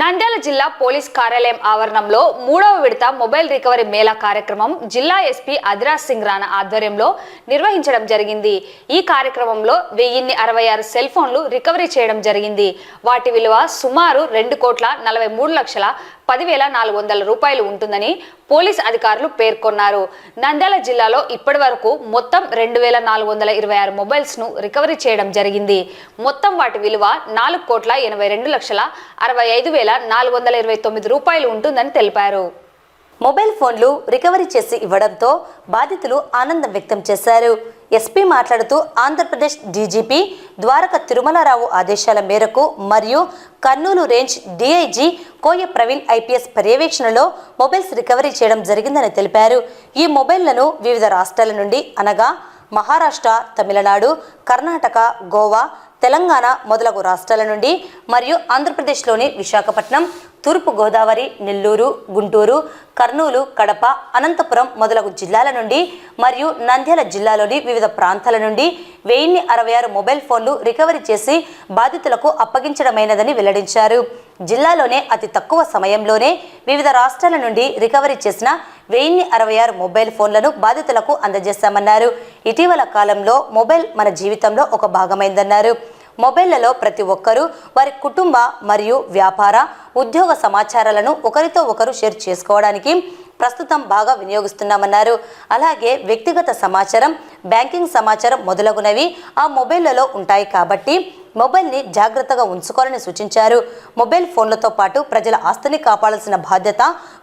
నంద్యాల జిల్లా పోలీస్ కార్యాలయం ఆవరణంలో మూడవ విడత మొబైల్ రికవరీ మేళా కార్యక్రమం జిల్లా ఎస్పీ అదిరాజ్ సింగ్ రాణా ఆధ్వర్యంలో నిర్వహించడం జరిగింది. ఈ కార్యక్రమంలో వెయ్యిన్ని అరవై ఆరు సెల్ ఫోన్లు రికవరీ చేయడం జరిగింది. వాటి విలువ సుమారు రెండు కోట్ల నలభై మూడు లక్షల పదివేల నాలుగు వందల రూపాయలు ఉంటుందని పోలీస్ అధికారులు పేర్కొన్నారు. నంద్యాల జిల్లాలో ఇప్పటి వరకు మొత్తం రెండు వేల నాలుగు వందల ఇరవై ఆరు మొబైల్స్ను రికవరీ చేయడం జరిగింది. మొత్తం వాటి విలువ నాలుగు కోట్ల ఎనభై రెండు లక్షల అరవై ఐదు వేల నాలుగు వందల ఇరవై తొమ్మిది రూపాయలు ఉంటుందని తెలిపారు. మొబైల్ ఫోన్లు రికవరీ చేసి ఇవ్వడంతో బాధితులు ఆనందం వ్యక్తం చేశారు. ఎస్పీ మాట్లాడుతూ ఆంధ్రప్రదేశ్ డీజీపీ ద్వారక తిరుమలారావు ఆదేశాల మేరకు మరియు Kurnool range DIG Koya Praveen IPS పర్యవేక్షణలో మొబైల్స్ రికవరీ చేయడం జరిగిందని తెలిపారు. ఈ మొబైల్లను వివిధ రాష్ట్రాల నుండి అనగా మహారాష్ట్ర తమిళనాడు కర్ణాటక గోవా తెలంగాణ మొదలగు రాష్ట్రాల నుండి మరియు ఆంధ్రప్రదేశ్లోని విశాఖపట్నం తూర్పుగోదావరి నెల్లూరు గుంటూరు కర్నూలు కడప అనంతపురం మొదలగు జిల్లాల నుండి మరియు నంద్యాల జిల్లాలోని వివిధ ప్రాంతాల నుండి వెయ్యిన్ని అరవై ఆరు మొబైల్ ఫోన్లు రికవరీ చేసి బాధితులకు అప్పగించడమైనదని వెల్లడించారు. జిల్లాలోనే అతి తక్కువ సమయంలోనే వివిధ రాష్ట్రాల నుండి రికవరీ చేసిన వెయ్యిన్ని అరవై ఆరు మొబైల్ ఫోన్లను బాధితులకు అందజేశామన్నారు. ఇటీవల కాలంలో మొబైల్ మన జీవితంలో ఒక భాగమైందన్నారు. మొబైళ్ళలో ప్రతి ఒక్కరూ వారి కుటుంబ మరియు వ్యాపార ఉద్యోగ సమాచారాలను ఒకరితో ఒకరు షేర్ చేసుకోవడానికి ప్రస్తుతం బాగా వినియోగిస్తున్నామన్నారు. అలాగే వ్యక్తిగత సమాచారం బ్యాంకింగ్ సమాచారం మొదలగునవి ఆ మొబైళ్ళలో ఉంటాయి కాబట్టి మొబైల్ని జాగ్రత్తగా ఉంచుకోవాలని సూచించారు. మొబైల్ ఫోన్లతో పాటు ప్రజల ఆస్తిని కాపాడాల్సిన బాధ్యత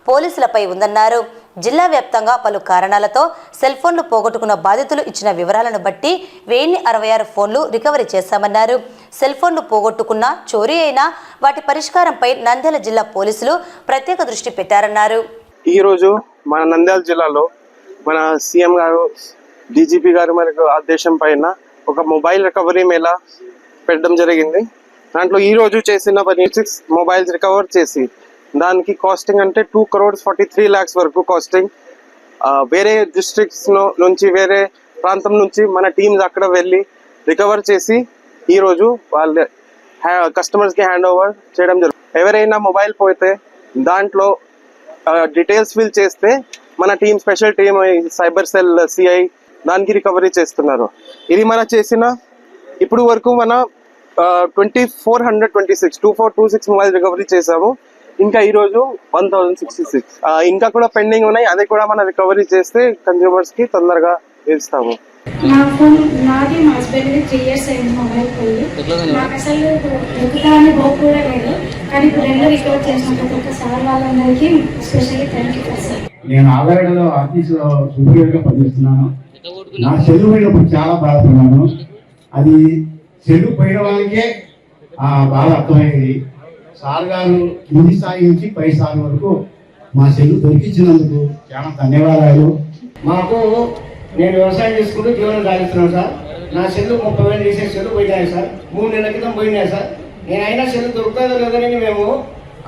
పోలీసులపై ఉందన్నారు. జిల్లా వ్యాప్తంగా పలు కారణాలతో సెల్ ఫోన్లు పోగొట్టుకున్న బాధితులు ఇచ్చిన వివరాలను బట్టి వెయ్యి అరవై ఆరు ఫోన్లు రికవరీ చేశామన్నారు. సెల్ ఫోన్లు పోగొట్టుకున్న చోరీ అయినా వాటి పరిష్కారంపై నంద్యాల జిల్లా పోలీసులు ప్రత్యేక దృష్టి పెట్టారన్నారు. ఈరోజు మన నంద్యాల జిల్లాలో మన సీఎం గారు డీజీపీ గారు మనకు ఆదేశం పైన ఒక మొబైల్ రికవరీ మేళా పెట్టడం జరిగింది. దాంట్లో ఈ రోజు చేసిన పని సిక్స్ మొబైల్స్ రికవర్ చేసి దానికి కాస్టింగ్ అంటే two crores forty three lakhs వరకు కాస్టింగ్ వేరే డిస్ట్రిక్ట్స్ నుంచి వేరే ప్రాంతం నుంచి మన టీమ్స్ అక్కడ వెళ్ళి రికవర్ చేసి ఈరోజు వాళ్ళ కస్టమర్స్కి హ్యాండ్ ఓవర్ చేయడం జరుగుతుంది ఎవరైనా మొబైల్ పోతే దాంట్లో డీటెయిల్స్ ఫిల్ చేస్తే మన team special team cyber cell CI దానికి రికవరీ చేస్తున్నారు. ఇది మన చేసిన ఇప్పుడు వరకు మన twenty four hundred twenty six two four two six mobile recovery చేసాము ఇంకా ఈ రోజు వన్ థౌసండ్ సిక్స్టీ సిక్స్. ఇంకా కూడా పెండింగ్ ఉన్నాయి. అది కూడా మనం రికవరీ చేస్తే కన్జ్యూమర్స్కి తొందరగా ఇస్తాము. నా ఫోన్ నాది మా హస్బెండ్ది త్రీ ఇయర్స్ అయింది మొబైల్ పోయి. నాకు అసలు హోప్ కూడా లేదు. కానీ ఇప్పుడు రెండు రికవర్ చేసిన ప్రతి ఒక్క సార్ వాళ్ళందరికీ స్పెషల్లీ థ్యాంక్ యూ సార్ నేను ఆఫీసులో సూపర్వైజర్గా పనిచేస్తున్నాను. నా పోయినప్పుడు చాలా బాధపడినాను అది సెల్లు పోయిన వాళ్ళకే ఆ బాధ అర్థమైంది సార్ గారు కింది స్థాయి నుంచి పై స్థాయి వరకు మా చెల్లు దొరికించినందుకు చాలా ధన్యవాదాలు. మాకు నేను వ్యవసాయం చేసుకుంటూ జీవనం సాగిస్తున్నాను సార్. నా చెల్లు ముప్పై వేలు చేసే సెల్లు పోయినాయి సార్. మూడు నెలల క్రితం పోయినాయి సార్. నేను అయినా దొరుకుతుందో లేదని మేము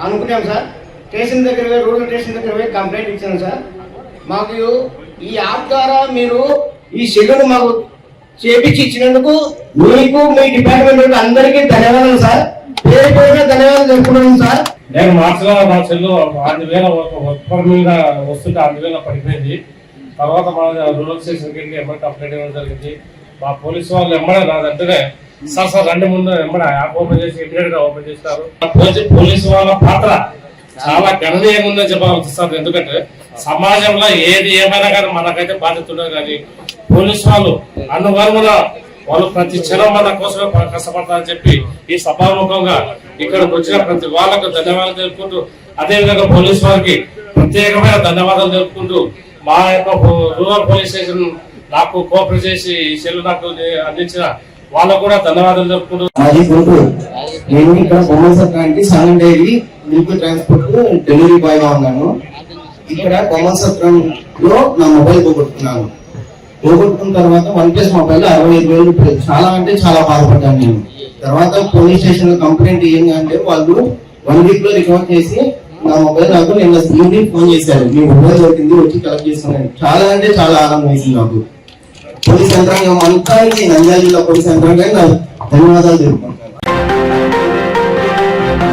అనుకున్నాం సార్. స్టేషన్ దగ్గర పోయి రూరల్ స్టేషన్ దగ్గర పోయి కంప్లైంట్ ఇచ్చాను సార్. మాకు ఈ యాప్ ద్వారా మీరు ఈ చెల్లును మాకు చేపించి ఇచ్చినందుకు మీకు మీ డిపార్ట్మెంట్ అందరికీ ధన్యవాదాలు సార్. ధన్యవాదాలు తెలుపుకున్నాను సార్. నేను మార్చగా మా చెల్లు ఆరు వేల ఒక్కరి మీద వస్తుంటే ఆరు వేల పడిపోయింది. తర్వాత మా రూరల్ స్టేషన్కి వెళ్ళి ఎమ్మడి కంప్లైంట్ ఇవ్వడం జరిగింది. మా పోలీసు వాళ్ళు ఎమ్మడే రాదంటేనే సార్ సార్ రెండు ముందు ఎమ్మడే యాప్ ఓపెన్ చేసి ఇమీడియట్గా ఓపెన్ చేస్తారు. పోలీసు- వాళ్ళ పాత్ర చాలా గణనీయంగా ఉందని చెప్పాలి సార్ ఎందుకంటే సమాజంలో ఏది ఏమైనా కానీ మనకైతే బాధ్యత ఉండదు కానీ పోలీసు వాళ్ళు అనువర్మన వాళ్ళు ప్రతి క్షణం మన కోసమే కష్టపడతారని చెప్పి ఈ సభాముఖంగా ఇక్కడికి వచ్చిన ప్రతి వాళ్ళకు ధన్యవాదాలు తెలుపుకుంటూ అదేవిధంగా పోలీస్ వారికి ప్రత్యేకమైన ధన్యవాదాలు తెలుపుకుంటూ మా యొక్క రూరల్ పోలీస్ స్టేషన్ నాకు కోఆపరేట్ చేసి ఈ సెల్ నాకు అందించిన వాళ్ళకు కూడా ధన్యవాదాలు తెలుపుకుంటూ. నేను ఇక్కడ బొమ్మల సత్రానికి డైరీ మిల్క్ ట్రాన్స్పోర్ట్ డెలివరీ బాయ్గా ఉన్నాను. ఇక్కడ బొమ్మల సత్రంలో నా మొబైల్ పోగొట్టుకున్నాను. పోగొట్టుకున్న తర్వాత వన్ ప్లస్ మొబైల్ అరవై ఐదు వేలు చాలా అంటే చాలా బాధపడ్డాను నేను. తర్వాత పోలీస్ స్టేషన్లో కంప్లైంట్ అంటే వాళ్ళు వన్ వీక్లో రికవర్ చేసి నా మొబైల్ నాకు నిన్న ఈవినింగ్ ఫోన్ చేశారు. మీ మొబైల్ దొరికింది వచ్చి కలెక్ట్ చేసుకున్నాను చాలా అంటే చాలా ఆనందం వేసింది నాకు. పోలీస్ యంత్రాంగం అంతా నంద్యాల జిల్లా పోలీస్ యంత్రాంగం ధన్యవాదాలు తెలుపుకుంటాను